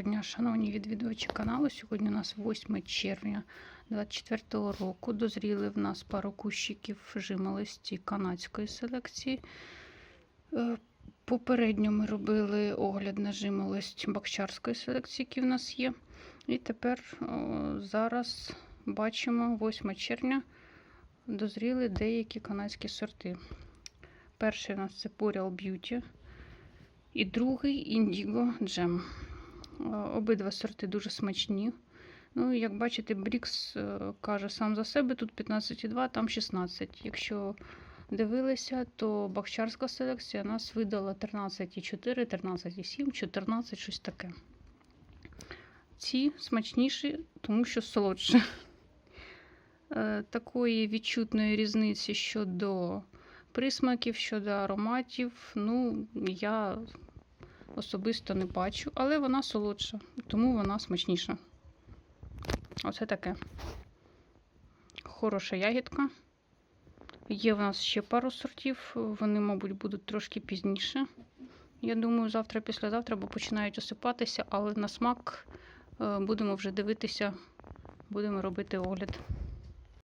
Дня, шановні відвідувачі каналу. Сьогодні у нас 8 червня 2024 року. Дозріли в нас пару кущиків жимолості канадської селекції. Е, Попередньо ми робили огляд на жимолость бакчарської селекції, які в нас є. І тепер зараз бачимо 8 червня дозріли деякі канадські сорти. Перший у нас це Boreal Beauty і другий Indigo Gem. Е, Обидва сорти дуже смачні. Ну, як бачите, Брікс е, каже сам за себе, тут 15,2, там 16. Якщо дивилися, то бахчарська селекція нас видала 13,4, 13,7, 14, щось таке. Ці смачніші, тому що солодші. Е, Такої відчутної різниці щодо присмаків, щодо ароматів, ну, я особисто не бачу, але вона солодша, тому вона смачніша. Оце таке. Хороша ягідка. Є в нас ще пару сортів, вони, мабуть, будуть трошки пізніше. Я думаю, завтра, післязавтра, бо починають осипатися, але на смак е, будемо вже дивитися, будемо робити огляд.